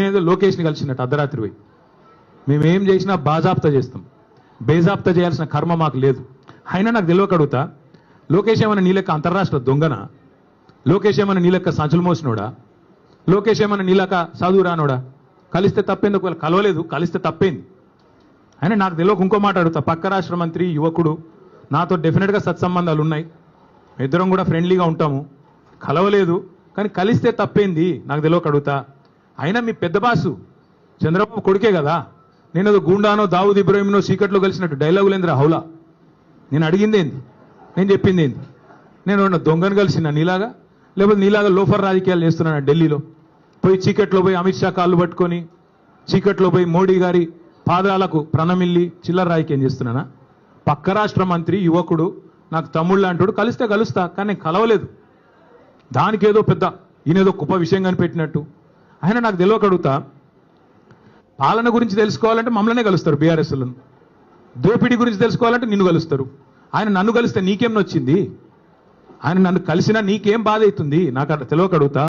నేనేదో లోకేష్ని కలిసినట్టు అర్ధరాత్రి పోయి. మేమేం చేసినా బాజాప్తా చేస్తాం. బేజాప్తా చేయాల్సిన కర్మ మాకు లేదు. అయినా నాకు తెలియక అడుగుతా లోకేష్ ఏమైనా నీ లెక్క అంతర్రాష్ట్ర దొంగన? లోకేష్ ఏమైనా నీ లెక్క సంచులు మోసినోడా? లోకేష్ ఏమైనా నీ లెక్క చదువు రానోడా? కలిస్తే తప్పేంది ఒకవేళ కలవలేదు కలిస్తే తప్పేంది. అయినా నాకు తెలియక ఇంకో మాట అడుగుతా పక్క రాష్ట్ర మంత్రి యువకుడు నాతో డెఫినెట్గా సత్సంబంధాలు ఉన్నాయి. ఇద్దరం కూడా ఫ్రెండ్లీగా ఉంటాము. కలవలేదు కానీ కలిస్తే తప్పేంది? నాకు తెలియక అడుగుతా. అయినా మీ పెద్ద బాసు చంద్రబాబు కొడుకే కదా. నేను ఏదో గూండానో దావుద్ ఇబ్రాహింనో చీకట్లో కలిసినట్టు డైలాగులేంద్ర హౌలా? నేను అడిగింది ఏంది? నేను చెప్పింది ఏంది? నేను దొంగను కలిసిన నీలాగా? లేకపోతే నీలాగా లోఫర్ రాజకీయాలు చేస్తున్నాను ఢిల్లీలో? పోయి చీకట్లో పోయి అమిత్ షా కాళ్ళు పట్టుకొని చీకట్లో పోయి మోడీ గారి పాదాలకు ప్రణమిల్లి చిల్లర రాజకీయం చేస్తున్నానా? పక్క రాష్ట్ర మంత్రి యువకుడు నాకు తమ్ముళ్ళు అంటాడు కలిస్తే కలుస్తా కానీ నేను కలవలేదు. దానికి ఏదో పెద్ద ఈయనేదో గొప్ప విషయం కనిపెట్టినట్టు. ఆయన నాకు తెలియకడుగుతా పాలన గురించి తెలుసుకోవాలంటే మమ్మల్నే కలుస్తారు బీఆర్ఎస్లను. దోపిడీ గురించి తెలుసుకోవాలంటే నిన్ను కలుస్తారు. ఆయన నన్ను కలిస్తే నీకేం నొచ్చింది? ఆయన నన్ను కలిసినా నీకేం బాధ అవుతుంది? నాకు అట్లా తెలియకడుగుతా